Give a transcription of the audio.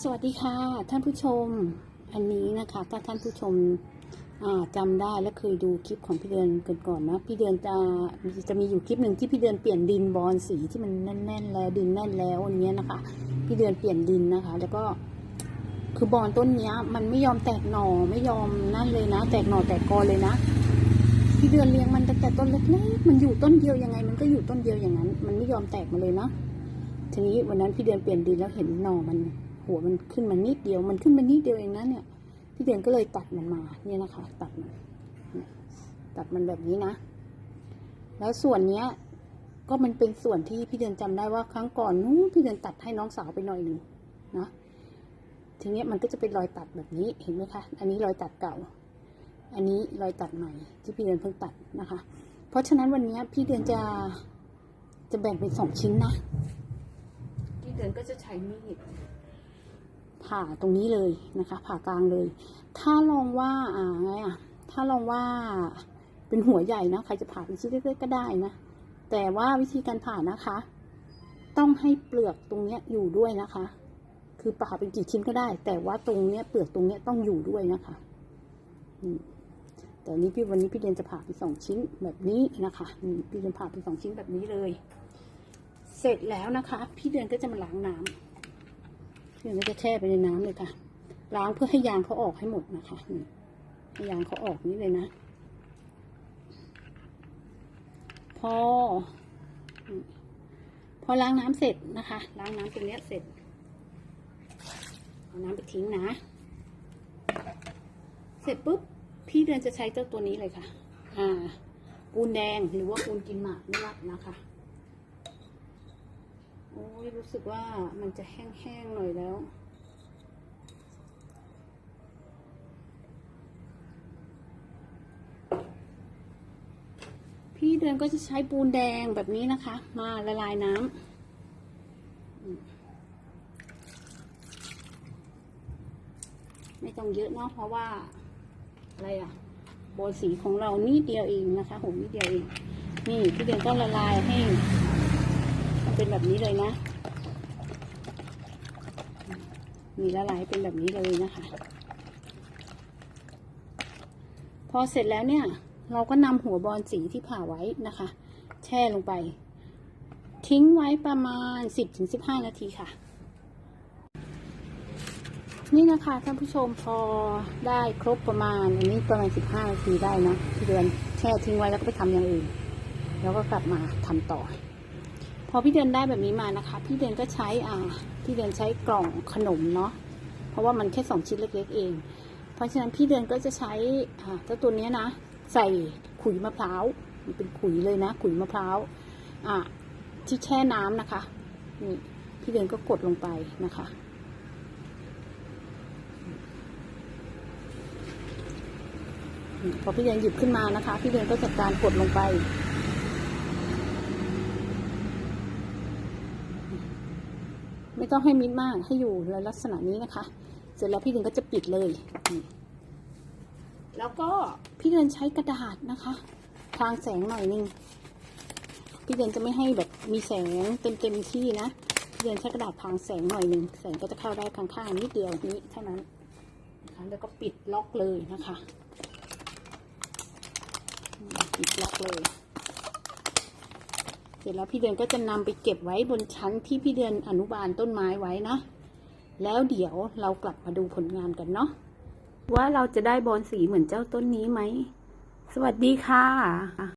สวัสดีค่ะ ท่านผู้ชม อันนี้นะคะถ้าท่านผู้ชมอ่าจำได้และเคยดูคลิปของพี่เดือนกันก่อนนะพี่เดือนจะจะมีอยู่คลิปหนึ่งที่พี่เดือนเปลี่ยนดินบอลสีที่มันแน่น ๆ แล้วดินแน่นแล้วอย่างเงี้นะคะ พี่เดือนเปลี่ยนดินนะคะ แล้วก็คือบอลต้นเนี้ย มันไม่ยอมแตกหน่อไม่ยอมนั่นเลยนะ แตกหน่อแตกกอเลยนะพี่เดือนเลี้ยงมันตั้งแต่ต้นเล็กๆมันอยู่ต้นเดียวยังไง มันก็อยู่ต้นเดียวอย่างนั้น มันไม่ยอมแตกมาเลยนะทีนี้วันนั้นพี่เดือนเปลี่ยนดินแล้วเห็นหน่อมัน หัวมันขึ้นมานิดเดียว มันขึ้นมานิดเดียวเองนะเนี่ย พี่เดือนก็เลยตัดมันมา เนี่ยนะคะ ตัดมันตัดมันแบบนี้นะ แล้วส่วนเนี้ย ก็มันเป็นส่วนที่พี่เดือนจำได้ว่าครั้งก่อนนู้นพี่เดือนตัดให้น้องสาวไปหน่อยหนึ่งนะทีเนี้ยมันก็จะเป็นรอยตัดแบบนี้เห็นไหมคะ อันนี้รอยตัดเก่า อันนี้รอยตัดใหม่ ที่พี่เดือนเพิ่งตัดนะคะ เพราะฉะนั้นวันเนี้ยพี่เดือนจะจะแบ่งเป็นสองชิ้นนะ พี่เดือนก็จะใช้มีด ผ่าตรงนี้เลยนะคะ ผ่ากลางเลย ถ้าลองว่าอ่าไงอะถ้าลองว่าเป็นหัวใหญ่นะใครจะผ่าเป็นชิ้นเล็กๆก็ได้นะแต่ว่าวิธีการผ่านะคะ ต้องให้เปลือกตรงเนี้ยอยู่ด้วยนะคะ คือผ่าเป็นกี่ชิ้นก็ได้ แต่ว่าตรงเนี้ยเปลือกตรงเนี้ยต้องอยู่ด้วยนะคะแต่อันนี้พี่วันนี้พี่เรียนจะผ่าเป็นสองชิ้นแบบนี้นะคะพี่เรียนผ่าเป็นสองชิ้นแบบนี้เลย เสร็จแล้วนะคะ พี่เดือนก็จะมาล้างน้ำ เดี๋ยวมันจะแช่ไปในน้ำเลยค่ะ ล้างเพื่อให้ยางเขาออกให้หมดนะคะให้ยางเขาออกนี่เลยนะ พอ พอล้างน้ำเสร็จนะคะ ล้างน้ำตรงนี้เสร็จ เอาน้ำไปทิ้งนะ เสร็จปุ๊บ พี่เดือนจะใช้เจ้าตัวนี้เลยค่ะ อ่าปูนแดงหรือว่าปูนกินหมากนี่ละนะคะ ยรู้สึกว่ามันจะแห้งๆหน่อยแล้ว พี่เดือนก็จะใช้ปูนแดงแบบนี้นะคะ มาละลายน้ำไม่ต้องเยอะเนาะเพราะว่า อะไรอะโบนสีของเรานี่เดียวเองนะคะผมนิดเดียวเอง นี่พี่เดือนก็ละลายให้ มันเป็นแบบนี้เลยนะ มีละลายเป็นแบบนี้เลยนะคะ พอเสร็จแล้วเนี่ย เราก็นำหัวบอลสีที่ผ่าไว้นะคะ แช่ลงไป ทิ้งไว้ประมาณ 10-15 นาทีค่ะ นี่นะคะท่านผู้ชมพอได้ครบประมาณอันนี้ประมาณ 15 นาทีได้นะทีเดือนแช่ทิ้งไว้แล้วก็ไปทำอย่างอื่น แล้วก็กลับมาทำต่อ พอพี่เดือนได้แบบนี้มานะคะ พี่เดือนก็ใช้อ่าพี่เดือนใช้กล่องขนมเนาะเพราะว่ามันแค่สองชิ้นเล็กๆเอง เพราะฉะนั้นพี่เดือนก็จะใช้อ่าเจ้าตัวนี้นะ ใส่ขุยมะพร้าวมันเป็นขุยเลยนะ ขุยมะพร้าวอ่าที่แช่น้ำนะคะนี่พี่เดือนก็กดลงไปนะคะพอพี่เดือนหยิบขึ้นมานะคะ พี่เดือนก็จัดการกดลงไป ไม่ต้องให้มิดมากให้อยู่ในลักษณะนี้นะคะ เสร็จแล้วพี่เดือนก็จะปิดเลยแล้วก็พี่เดือนใช้กระดาษนะคะพรางแสงหน่อยนึงพี่เดือนจะไม่ให้แบบมีแสงเต็มเต็มที่นะพี่เดือนใช้กระดาษพรางแสงหน่อยนึงแสงก็จะเข้าได้ข้างๆนิดเดียวนี้เท่านั้นนะคะแล้วก็ปิดล็อกเลยนะคะปิดล็อกเลย เสร็จแล้วพี่เดือนก็จะนำไปเก็บไว้บนชั้นที่พี่เดือนอนุบาลต้นไม้ไว้นะ แล้วเดี๋ยวเรากลับมาดูผลงานกันเนาะว่าเราจะได้บอลสีเหมือนเจ้าต้นนี้ไหม สวัสดีค่ะ